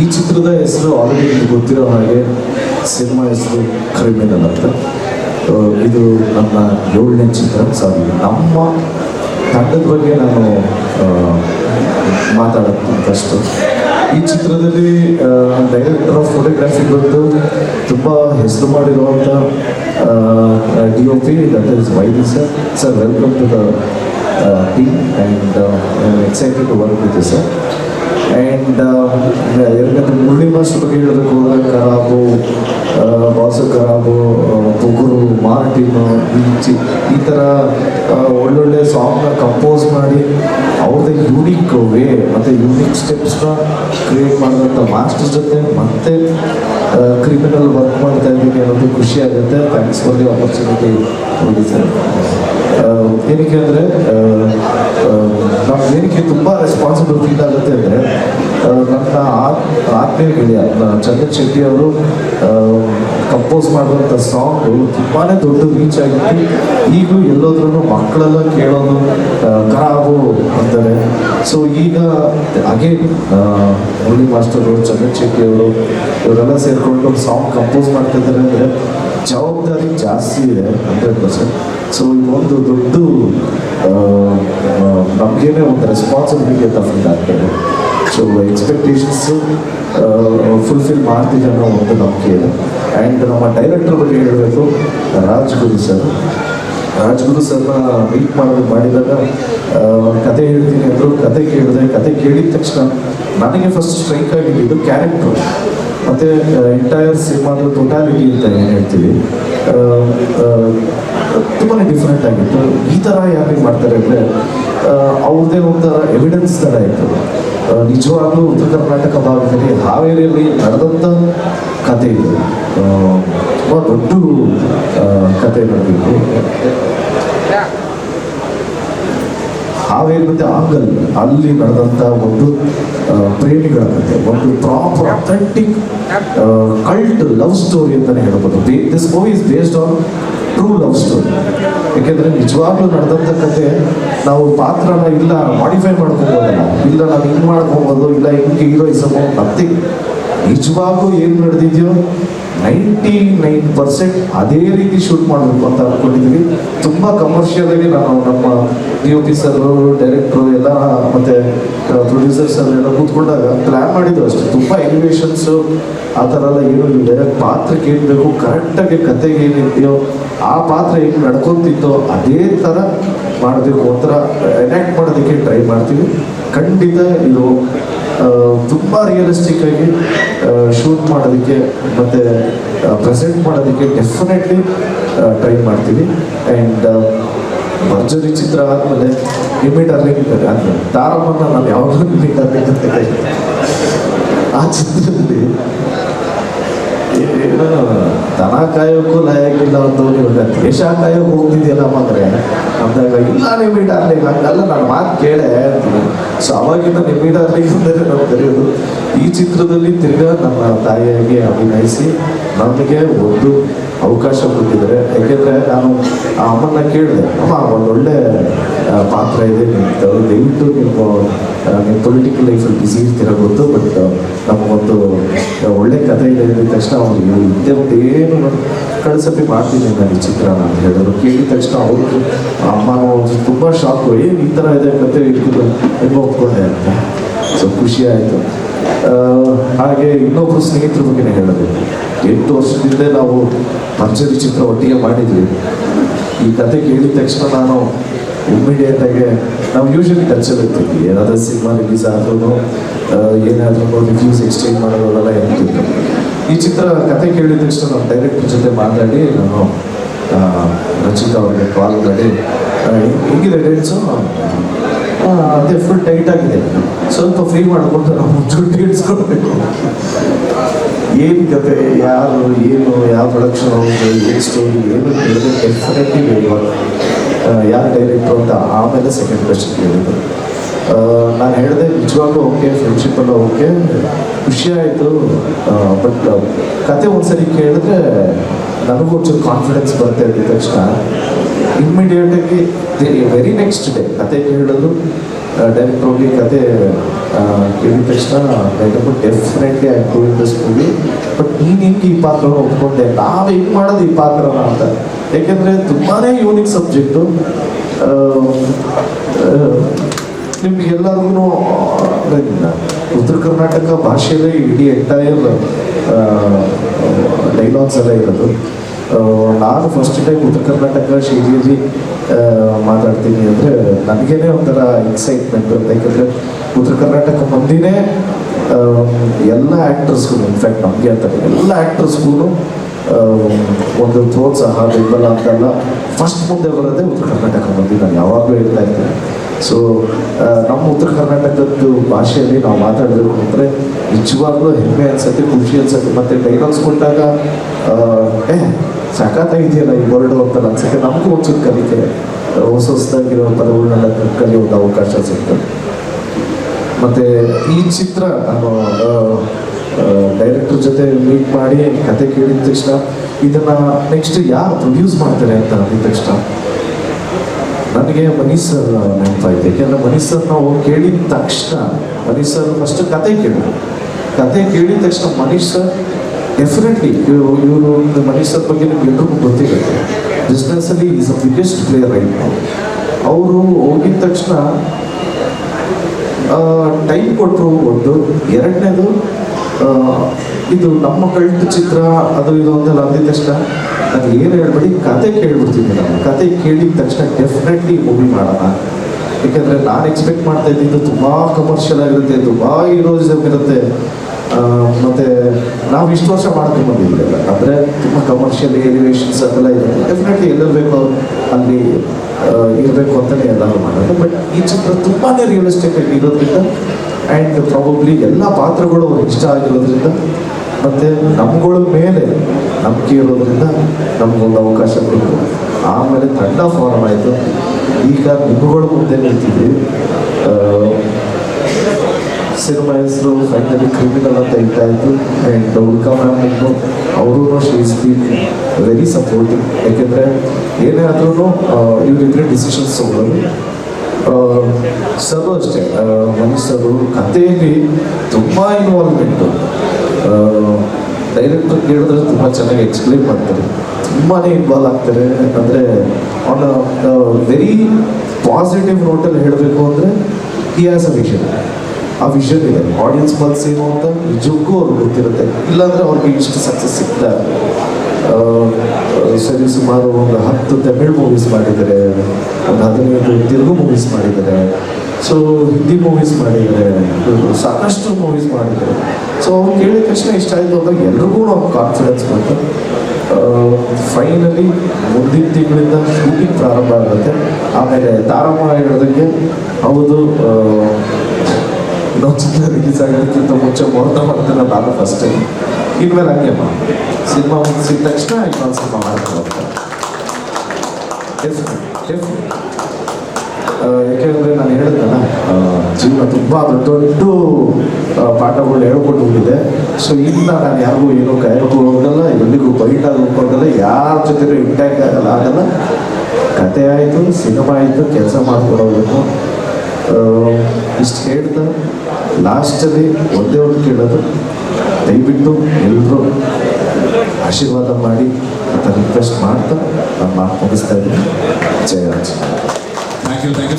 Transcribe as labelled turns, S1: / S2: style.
S1: ಈ ಚಿತ್ರದ ಹೆಸರು ಆಲ್ರೆಡಿ ನಿಮ್ಗೆ ಗೊತ್ತಿರೋ ಹಾಗೆ ಸಿನಿಮಾ ಹೆಸರು ಕ್ರಿಮಿನಲ್ ಅಂತ. ಇದು ನನ್ನ ಏಳನೇ ಚಿತ್ರ. ಸಾರಿ ನಮ್ಮ ತಂಡದ ಬಗ್ಗೆ ನಾನು ಮಾತಾಡೋದು ಫಸ್ಟು ಈ ಚಿತ್ರದಲ್ಲಿ ಡೈರೆಕ್ಟರ್ ಆಫ್ ಫೋಟೋಗ್ರಾಫಿ ಬಂದು ತುಂಬ ಹೆಸರು ಮಾಡಿರುವಂಥ D O P that is Vaidi sir sir welcome to the team and excited to work with sir and ಎರಡನೇ ಮುರಳಿ ಮಾಸ್ಟರ್ ಬಗ್ಗೆ ಹೇಳಬೇಕು ಅಂದರೆ ಖರಾಬು ಆ, ಬಾಸು ಖರಾಬು ಆ, ಬುಗುರು ಈ ಥರ ಒಳ್ಳೊಳ್ಳೆ ಸಾಂಗ್ನ ಕಂಪೋಸ್ ಮಾಡಿ ಅವ್ರದ್ದು ಯೂನಿಕ್ ವೇ ಮತ್ತು ಯೂನಿಕ್ ಸ್ಟೆಪ್ಸ್ನ ಕ್ರಿಯೇಟ್ ಮಾಡಿದಂಥ ಮಾಸ್ಟರ್ ಜೊತೆ ಮತ್ತೆ ಕ್ರಿಮಿನಲ್ ವರ್ಕ್ ಮಾಡ್ತಾ ಇದ್ದೀನಿ ಅನ್ನೋದು ಖುಷಿ ಆಗುತ್ತೆ. ಥ್ಯಾಂಕ್ಸ್ ಫಾರ್ ದಿ ಆಪರ್ಚುನಿಟಿ ನೋಡಿ ಸರ್. ಏನಕ್ಕೆ ಅಂದರೆ ನಮ್ಗೆ ಏನಕ್ಕೆ ತುಂಬ ರೆಸ್ಪಾನ್ಸಿಬಲ್ ಫೀಲ್ ಆಗುತ್ತೆ ಅಂದರೆ ನನ್ನ ಆತ್ ಆತ್ಮೀಯ ಗೆಳೆಯ ಚಂದ್ರ ಶೆಟ್ಟಿ ಅವರು ಕಂಪೋಸ್ ಮಾಡಿರುವಂಥ ಸಾಂಗ್ ತುಂಬಾ ದೊಡ್ಡ ರೀಚ್ ಆಗಿತ್ತು. ಈಗಲೂ ಎಲ್ಲೋದ್ರೂ ಮಕ್ಕಳೆಲ್ಲ ಕೇಳೋದು ಖರಾಬು ಅಂತಾರೆ ಸೊ ಈಗ ಹಾಗೆ ಮುರಳಿ ಮಾಸ್ಟರು ಶೆಟ್ಟಿ ಅವರು, ಇವರೆಲ್ಲ ಸೇರಿಕೊಂಡು ಸಾಂಗ್ ಕಂಪೋಸ್ ಮಾಡ್ತಿದ್ದಾರೆ ಅಂದರೆ ಜವಾಬ್ದಾರಿ ಜಾಸ್ತಿ ಇದೆ ಹಂಡ್ರೆಡ್ ಪರ್ಸೆಂಟ್ ಸೊ ಒಂದು ದೊಡ್ಡ ನಮಗೇನೆ ಒಂದು ರೆಸ್ಪಾನ್ಸಿಬಿಲಿಟಿ ಅಂತ ಫೀಲ್ ಆಗ್ತದೆ. ಸೊ ಎಕ್ಸ್ಪೆಕ್ಟೇಷನ್ಸು ಫುಲ್ಫಿಲ್ ಮಾಡ್ತಿದೆ ಅನ್ನೋ ಒಂದು ನಂಬಿಕೆ ಇದೆ. ಆ್ಯಂಡ್ ನಮ್ಮ ಡೈರೆಕ್ಟರ್ ಬಗ್ಗೆ ಹೇಳಬೇಕು, ರಾಜ್ಗುರು ಸರ್ ರಾಜ್ಗುರು ಸರ್ನ ಮೀಟ್ ಮಾಡೋದು ಮಾಡಿದಾಗ ಕತೆ ಹೇಳ್ತೀನಿ ಅಂದರು, ಕತೆ ಕೇಳಿದೆ ಕತೆ ಕೇಳಿದ ತಕ್ಷಣ ನನಗೆ ಫಸ್ಟ್ ಸ್ಟ್ರೈಕ್ ಆಗಿದ್ದು ಕ್ಯಾರೆಕ್ಟ್ರು ಮತ್ತು ಎಂಟೈರ್ ಸಿನಿಮಾದ ಟೋಟಾಲಿಟಿ ಅಂತ ಏನು ಹೇಳ್ತೀವಿ? ತುಂಬಾ ಡಿಫ್ರೆಂಟ್ ಆಗಿತ್ತು. ಈ ಥರ ಯಾಕೆ ಮಾಡ್ತಾರೆ ಅಂದರೆ ಅವ್ರದ್ದೇ ಒಂಥರ ಎವಿಡೆನ್ಸ್ ಥರ ಇತ್ತು. ನಿಜವಾಗ್ಲೂ ಉತ್ತರ ಕರ್ನಾಟಕ ಭಾಗದಲ್ಲಿ ಹಾವೇರಿಯಲ್ಲಿ ನಡೆದಂಥ ಕತೆ ಇದು. ತುಂಬ ದೊಡ್ಡ ಕತೆ ನಡೆದಿತ್ತು ಹಾವೇರಿ ಮತ್ತು ಆಂಗಲ್ ಅಲ್ಲಿ ನಡೆದಂಥ ಒಂದು ಆ, ಪ್ರೇಮಿಗಳ ಕಥೆ ಒಂದು proper authentic cult love story ಅಂತಲೇ ಹೇಳ್ಬೋದು. This movie is based on true love story ಯಾಕೆಂದರೆ ನಿಜವಾಗ್ಲೂ ನಡೆದಂತ ಕತೆ ನಾವು ಪಾತ್ರನ ಇಲ್ಲ ಮಾಡಿಫೈ ಮಾಡ್ಕೊಬೋದಲ್ಲ ಇಲ್ಲ ನಾವು ಹಿಂಗೆ ಮಾಡ್ಕೊಬೋದು ಇಲ್ಲ ಹಿಂಗೆ ಹೀರೋಯಿಸಬಹುದು ನಥಿಂಗ್ ನಿಜವಾಗ್ಲೂ ಏನು ನಡೆದಿದೆಯೋ ನೈಂಟಿ ನೈನ್ ಪರ್ಸೆಂಟ್ ಅದೇ ರೀತಿ ಶೂಟ್ ಮಾಡಬೇಕು ಅಂತ ಅಂದ್ಕೊಂಡಿದ್ವಿ ತುಂಬ ಕಮರ್ಷಿಯಲಾಗಿ ನಾನು ನಮ್ಮ D O P sir director ಎಲ್ಲ, ಮತ್ತು ಪ್ರೊಡ್ಯೂಸರ್ಸ್ ಎಲ್ಲ ಕೂತ್ಕೊಂಡಾಗ ಪ್ಲ್ಯಾನ್ ಮಾಡಿದ್ದು ಅಷ್ಟೇ. ತುಂಬ ಎಲಿವೇಶನ್ಸು ಆ ಥರ ಎಲ್ಲ ಏನು ಡೈರೆಕ್ಟ್ ಪಾತ್ರಕ್ಕೆ ಏನು ಬೇಕು? ಕರೆಕ್ಟಾಗಿ ಕತೆಗೆ ಏನಿದೆಯೋ ಆ ಪಾತ್ರ ಏನು ನಡ್ಕೊತಿದ್ದೋ ಅದೇ ಥರ ಮಾಡಬೇಕು ಒಂಥರ ಎನಾಕ್ಟ್ ಮಾಡೋದಕ್ಕೆ ಟ್ರೈ ಮಾಡ್ತೀವಿ. ಖಂಡಿತ ಇದು ತುಂಬ ರಿಯಲಿಸ್ಟಿಕ್ ಆಗಿ ಶೂಟ್ ಮಾಡೋದಕ್ಕೆ ಮತ್ತು ಪ್ರೆಸೆಂಟ್ ಮಾಡೋದಕ್ಕೆ ಡೆಫಿನೆಟ್ಲಿ ಟ್ರೈ ಮಾಡ್ತೀವಿ ಆ್ಯಂಡ್ ಭರ್ಜರಿ ಚಿತ್ರ ಆದಮೇಲೆ ನಿಮ್ಮಿ ಅಂದ್ರೆ ಅಂದರೆ ತಾರಮ್ಮನ ನಾನು ಯಾವಾಗಲೂ ನಿಮ್ಮಿ ಡಾರ್ಲಿಂಗ್ ಅಂತ. ಆ ಚಿತ್ರದಲ್ಲಿ ಏನೋ ದನ ಕಾಯೋಕ್ಕೂ ಲಯಕ್ಕಿಲ್ಲ ಅಂತ ಇವಾಗ ದೇಶ ಕಾಯೋಕೆ ಹೋಗ್ತಿದ್ಯಲ್ಲ ಮಗ್ರೆ ಅಂದಾಗ, ಇಲ್ಲ, ನಿಮ್ಮಿ ಡಾರ್ಲಿಂಗ್ ಹಂಗಲ್ಲ, ನಾನು ಮಾತು ಕೇಳೆ ಸೊ ಅವಾಗಿಂದ ನಿಮ್ಮಿ ಡಾರ್ಲಿಂಗ್ ಅಂದರೆ ನಾವು ಕರೆಯೋದು. ಈ ಚಿತ್ರದಲ್ಲಿ ತಿರ್ಗಾ ನಮ್ಮ ತಾಯಿಯಾಗಿ ಅಭಿನಯಿಸಿ, ನಮಗೆ ಒಂದು ಅವಕಾಶ ಕೊಟ್ಟಿದ್ದಾರೆ. ಯಾಕೆಂದರೆ ನಾನು ಆ ಅಮ್ಮನ್ನ ಕೇಳಿದೆ, ಅಮ್ಮ ಒಂದೊಳ್ಳೆ ಪಾತ್ರ ಇದೆ ನಿಮ್ದು ದಯವಿಟ್ಟು ನಿಮ್ಮ ನಿಮ್ಮ ಪೊಲಿಟಿಕಲ್ ಲೈಫಲ್ಲಿ ಬಿಸಿ ಇರ್ತೀರ ಗೊತ್ತು ಬಟ್ ನಮಗೊಂದು ಒಳ್ಳೆ ಕಥೆ ಇದೆ ಅಂದ ತಕ್ಷಣ ಅವ್ರು ಹಿಂದೆ ಒಂದು ಏನು ಕಳ್ಸಪ್ಪಿ ಮಾಡ್ತೀನಿ ನಾನು ಈ ಚಿತ್ರ ಅಂತ ಹೇಳಿದ್ರು. ಕೇಳಿದ ತಕ್ಷಣ ಅವರು ಅಮ್ಮ ತುಂಬ ಶಾಕು ಏನು ಈ ಥರ ಇದೆ ಕತೆ ಇಟ್ಕೊಂಡು ಒಪ್ಕೊಂಡೆ ಅಂತ. ಸೊ ಖುಷಿ ಆಯಿತು. ಹಾಗೆ ಇನ್ನೊಬ್ಬರು ಸ್ನೇಹಿತರ ಬಗ್ಗೆ ಹೇಳಬೇಕು ಎಂಟು ವರ್ಷದಿಂದ ನಾವು ಪಂಚರಿ ಚಿತ್ರ ಒಟ್ಟಿಗೆ ಮಾಡಿದ್ವಿ. ಈ ಕತೆ ಕೇಳಿದ ತಕ್ಷಣ ನಾನು ಇಮ್ಮಿಡಿಯೇಟ್ ಆಗಿ ನಾವು ಯೂಶಲಿ ಟಚಲ್ಲಿ ಇರ್ತೀವಿ. ಏನಾದರೂ ಸಿನಿಮಾ ರಿಲೀಸ್ ಆದ್ರೂ ಏನಾದ್ರೂ ರಿವ್ಯೂಸ್ ಎಕ್ಸ್ಚೇಂಜ್ ಮಾಡೋದೆಲ್ಲ ಇರ್ತಿತ್ತು. ಈ ಚಿತ್ರ ಕತೆ ಕೇಳಿದ ತಕ್ಷಣ ನಮ್ಮ ಡೈರೆಕ್ಟರ್ ಜೊತೆ ಮಾತಾಡಿ ನಾನು ರಚಿತ ಅವ್ರಿಗೆ ಕಾಲ್ ಮಾಡಿ ಹೆಂಗಿದೆ ಡೇಟ್ಸು ಅದೇ ಫುಲ್ ಟೈಟ್ ಆಗಿದೆ. ಸ್ವಲ್ಪ ಫ್ರೀ ಮಾಡಿಕೊಂಡು ನಾವು ದುಡ್ಡು ಇಡ್ಸ್ಕೊಳ್ಬೇಕು ಏನು ಕತೆ ಯಾರು, ಏನು, ಯಾವ ಪ್ರೊಡಕ್ಷನ್ ಏನು ಸ್ಟೋರಿ ಏನು ಡೆಫಿನೆಟ್ಲಿ ಯಾರು ಡೈರೆಕ್ಟ್ರು ಅಂತ ಆಮೇಲೆ ಸೆಕೆಂಡ್ ಕ್ವೆಶನ್ ಕೇಳಿದ್ರು ನಾನು ಹೇಳಿದೆ ನಿಜವಾಗ್ಲೂ ಓಕೆ ಫ್ರೆಂಡ್ಶಿಪ್ ಎಲ್ಲ ಓಕೆ ಖುಷಿ ಆಯಿತು. ಬಟ್ ಕತೆ ಒಂದ್ಸರಿ ಕೇಳಿದ್ರೆ ನನಗೂ ಒಂಚೂರು ಕಾನ್ಫಿಡೆನ್ಸ್ ಬರುತ್ತೆ ಇದ್ದ ತಕ್ಷಣ. ಇಮ್ಮಿಡಿಯೇಟಾಗಿ ವೆರಿ ನೆಕ್ಸ್ಟ್ ಡೇ ಕತೆ ಕೇಳಿದ್ರು. ಡೈರೆಕ್ಟ್ ಹೋಗಿ ಕತೆ ಕೇಳಿದ ತಕ್ಷಣ direct definitely I doing this movie but ನೀನು ಹಿಂಗೆ ಈ ಪಾತ್ರನ ಒಪ್ಕೊಂಡೆ. ನಾವು ಹಿಂಗೆ ಮಾಡೋದು ಈ ಪಾತ್ರನ ಅಂತ. ಯಾಕೆಂದರೆ ತುಂಬಾ ಯೂನಿಕ್ ಸಬ್ಜೆಕ್ಟು ನಿಮ್ಗೆಲ್ಲರಿಗೂ ಉತ್ತರ ಕರ್ನಾಟಕ ಭಾಷೆಯಲ್ಲೇ ಇಡೀ ಎಂಟೈರ್ ಡೈಲಾಗ್ಸ್ ಎಲ್ಲ ಇರೋದು. ನಾನು ಫಸ್ಟ್ ಟೈಮ್ ಉತ್ತರ ಕರ್ನಾಟಕ ಶೈಲಿಯಲ್ಲಿ ಮಾತಾಡ್ತೀನಿ ಅಂದರೆ ನನಗೇನೆ ಒಂಥರ ಎಕ್ಸೈಟ್ಮೆಂಟ್ ಯಾಕಂದರೆ ಉತ್ತರ ಕರ್ನಾಟಕ ಮಂದಿನೇ ಎಲ್ಲ ಆ್ಯಕ್ಟರ್ಸ್ಗೂ ಇನ್ಫ್ಯಾಕ್ಟ್ ನಮಗೆ ಅಂತ ಎಲ್ಲ ಆ್ಯಕ್ಟರ್ಸ್ಗೂ ಒಂದು ಪ್ರೋತ್ಸಾಹ, ಬೆಂಬಲ ಅಂತಲ್ಲ ಫಸ್ಟ್ ಮುಂದೆ ಬರೋದೇ ಉತ್ತರ ಕರ್ನಾಟಕ ಮಂದಿ. ನಾನು ಯಾವಾಗಲೂ ಹೇಳ್ತಾ ಇರ್ತೀನಿ. ಸೊ ನಮ್ಮ ಉತ್ತರ ಕರ್ನಾಟಕದ್ದು ಭಾಷೆಯಲ್ಲಿ ನಾವು ಮಾತಾಡಬೇಕು ಅಂದರೆ ನಿಜವಾಗ್ಲೂ ಹೆಮ್ಮೆ ಅನ್ಸುತ್ತೆ, ಖುಷಿ ಅನ್ಸುತ್ತೆ. ಮತ್ತು ಡೈಲಾಗ್ಸ್ ಕೊಟ್ಟಾಗ ಏ ಸಾಕಾಗಿದೆಯಲ್ಲ ಈ ವರ್ಡು ಅಂತ ಅನ್ಸುತ್ತೆ. ನಮಗೂ ಒಂಚೂರು ಕಲಿಕೆ ಹೊಸ ಹೊಸದಾಗಿರೋ ಪದಗಳನ್ನೆಲ್ಲ ಒಂದು ಅವಕಾಶ ಸಿಗ್ತದೆ ಮತ್ತು ಈ ಚಿತ್ರ ಡೈರೆಕ್ಟರ್ ಜೊತೆ ಮೀಟ್ ಮಾಡಿ ಕತೆ ಕೇಳಿದ ತಕ್ಷಣ ಇದನ್ನು ನೆಕ್ಸ್ಟ್ ಯಾರು ಪ್ರೊಡ್ಯೂಸ್ ಮಾಡ್ತಾರೆ ಅಂತ ಅಂದಿದ ತಕ್ಷಣ ನನಗೆ ಮನೀಶ್ ಸರ್ ನೆನಪಾಯ್ತು. ಯಾಕೆಂದರೆ ಮನೀಶ್ ಸರ್ ನಾವು ಕೇಳಿದ ತಕ್ಷಣ ಮನೀಶ್ ಸರ್ ಫಸ್ಟ್ ಕತೆ ಕೇಳಿ ಕತೆ ಕೇಳಿದ ತಕ್ಷಣ ಮನೀಶ್ ಸರ್ ಡೆಫಿನೆಟ್ಲಿ ಇವರು ಮನೀಶ್ ಸರ್ ಬಗ್ಗೆ ನಿಮ್ಗೆ ಎಲ್ರಿಗೂ ಗೊತ್ತಿರುತ್ತೆ. ಬಿಸ್ನೆಸ್ಸಲ್ಲಿ is a biggest player right ಅವರು ಹೋಗಿದ ತಕ್ಷಣ ಟೈಮ್ ಕೊಟ್ಟರು ಒಂದು. ಎರಡನೇದು ಇದು ನಮ್ಮ ಕಲ್ಟ್ ಚಿತ್ರ, ಅದು ಇದು ಅಂತೆಲ್ಲ ಅಂದಿದ ತಕ್ಷಣ ನಾನು ಏನು ಹೇಳ್ಬೇಡಿ, ಕತೆ ಕೇಳ್ಬಿಡ್ತೀನಿ ನಾನು. ಕತೆ ಕೇಳಿದ ತಕ್ಷಣ ಡೆಫಿನೆಟ್ಲಿ ಮೂವಿ ಮಾಡೋಣ. ಯಾಕೆಂದರೆ ನಾನು ಎಕ್ಸ್ಪೆಕ್ಟ್ ಮಾಡ್ತಾ ಇದ್ದಿದ್ದು ತುಂಬ ಕಮರ್ಷಿಯಲ್ ಆಗಿರುತ್ತೆ, ತುಂಬ ಹೀರೋಯಿಸಮ್ ಇರುತ್ತೆ ಮತ್ತೆ ನಾವು ಇಷ್ಟು ವರ್ಷ ಮಾಡ್ಕೊಂಡು ಬಂದಿದ್ದೀವಿ ಅಂದರೆ ತುಂಬ ಕಮರ್ಷಿಯಲ್ ಎಲಿವೇಶನ್ಸ್ ಅದೆಲ್ಲ ಇರುತ್ತೆ. ಡೆಫಿನೆಟ್ಲಿ ಎಲ್ಲಿರಬೇಕು ಅಲ್ಲಿ ಇರಬೇಕು ಅಂತಲೇ ಎಲ್ಲರೂ ಮಾಡೋದು. ಬಟ್ ಈ ಚಿತ್ರ ತುಂಬಾ ರಿಯಲಿಸ್ಟಿಕ್ ಆಗಿ ಇರೋದ್ರಿಂದ ಆ್ಯಂಡ್ ಪ್ರಾಬಬ್ಲಿ ಎಲ್ಲ ಪಾತ್ರಗಳು ಇಷ್ಟ ಆಗಿರೋದ್ರಿಂದ ಮತ್ತು ನಮ್ಗಳ ಮೇಲೆ ನಂಬಿಕೆ ಇರೋದ್ರಿಂದ ನಮಗೊಂದು ಅವಕಾಶ ಕೊಟ್ಟು ಆಮೇಲೆ ತಂಡ ಫಾರ್ಮ್ ಆಯಿತು. ಈಗ ನಿಮ್ಮಗಳ ಮುಂದೆ ನಿಂತಿದ್ದೀವಿ. ಆ, ಸಿನಿಮಾ ಹೆಸರು ಫೈನಲಿ ಕ್ರಿಮಿನಲ್ ಅಂತ ಇತ್ತು ಆ್ಯಂಡ್ ಉಲ್ಕಾ ಮ್ಯಾಮ್ ಇದ್ದು ಅವರು ಶಿ ಬೀನ್ ವೆರಿ ಸಪೋರ್ಟಿವ್ ಯಾಕೆಂದರೆ ಏನೇ ಆದ್ರೂ ಇವರಿಬ್ಬರೇ ಡಿಸಿಷನ್ಸ್ ತಗೊಳ್ಳೋದು. ಸರ್ ಅಷ್ಟೇ. ಮನುಷ್ಯರು ಕಥೆಯಲ್ಲಿ ತುಂಬ ಇನ್ವಾಲ್ವ್ಮೆಂಟು ಡೈರೆಕ್ಟರ್ ಕೇಳಿದ್ರೆ ತುಂಬ ಚೆನ್ನಾಗಿ ಎಕ್ಸ್ಪ್ಲೈನ್ ಮಾಡ್ತಾರೆ. ತುಂಬಾ ಇನ್ವಾಲ್ವ್ ಆಗ್ತಾರೆ. ಅಂದರೆ ಆನ್ ವೆರಿ ಪಾಸಿಟಿವ್ ನೋಟಲ್ಲಿ ಹೇಳಬೇಕು ಅಂದರೆ ಅ ವಿಷನ್ ಆ ವಿಷನ್ ಇದೆ. ಆಡಿಯನ್ಸ್ ಮನಸ್ಸು ಏನು ಅಂತ ನಿಜಕ್ಕೂ ಅವ್ರಿಗೆ ಗೊತ್ತಿರುತ್ತೆ. ಇಲ್ಲಾಂದ್ರೆ ಅವ್ರಿಗೆ ಇಷ್ಟು ಸಕ್ಸಸ್ ಸಿಗ್ತಾ ಸರಿ, ಸುಮಾರು ಒಂದು ಹತ್ತು ತಮಿಳ್ ಮೂವೀಸ್ ಮಾಡಿದ್ದಾರೆ. ಒಂದು ಹದಿನೈದು ತೆಲುಗು ಮೂವೀಸ್ ಮಾಡಿದ್ದಾರೆ. ಸೊ ಹಿಂದಿ ಮೂವೀಸ್ ಮಾಡಿದ್ದಾರೆ. ಸಾಕಷ್ಟು ಮೂವೀಸ್ ಮಾಡಿದ್ದಾರೆ. ಸೊ ಅವ್ರು ಕೇಳಿದ ತಕ್ಷಣ ಇಷ್ಟ ಆಯಿತು ಅಂದಾಗ ಎಲ್ರಿಗೂ ಒಂದು ಕಾನ್ಫಿಡೆನ್ಸ್ ಬಂತು ಫೈನಲಿ ಮುಂದಿನ ತಿಂಗಳಿಂದ ಶೂಟಿಂಗ್ ಪ್ರಾರಂಭ ಆಗುತ್ತೆ. ಆಮೇಲೆ ತಾರಮ್ಮ ಹೇಳೋದಕ್ಕೆ ಹೌದು ಇನ್ನೊಂದು ರಿಲೀಸ್ ಆಗೋದಕ್ಕಿಂತ ಮುಂಚೆ ಮುಹೂರ್ತ ಮಾಡ್ತೀನಿ ನಾನು ಫಸ್ಟ್ ಟೈಮ್ ಇನ್ಮೇಲೆ ಹಂಗೆ ಸಿನಿಮಾ ಮುಗಿಸಿದ ತಕ್ಷಣ ಇನ್ನೊಂದು ಸಿನಿಮಾ ಮಾಡ್ತಾರೆ ಯಾಕೆಂದರೆ ನಾನು ಹೇಳ್ತಾನ ಜೀವನ ತುಂಬ ದೊಡ್ಡ ದೊಡ್ಡ ಪಾಠಗಳು ಹೇಳ್ಕೊಂಡು ಹೋಗಿದೆ. ಸೊ ಇಲ್ಲ ನಾನು ಯಾರಿಗೂ ಏನೋ ಕಾಯಕ್ಕೂ ಹೋಗಲ್ಲ ಎಲ್ಲಿಗೂ ಬೈಟಾಗಿ ಹೋಗಲ್ಲ ಯಾರ ಜೊತೆಗೂ ಇಂಟ್ಯಾಕ್ಟ್ ಆಗಲ್ಲ. ಆಗಲ್ಲ ಕತೆ ಆಯಿತು, ಸಿನಿಮಾ ಆಯಿತು, ಕೆಲಸ ಮಾಡ್ಕೊಂಡು ಹೋಗ್ಬೇಕು ಇಷ್ಟು ಹೇಳ್ತಾ ಲಾಸ್ಟಲ್ಲಿ ಒಂದೇ ಒಂದು ಕೇಳೋದು, ದಯವಿಟ್ಟು ಎಲ್ಲರೂ ಆಶೀರ್ವಾದ ಮಾಡಿ ಅಂತ ರಿಕ್ವೆಸ್ಟ್ ಮಾಡ್ತಾ ನಾನು ಮುಗಿಸ್ತಾ ಇದ್ದೀನಿ. Jaya Raj.
S2: Thank thank you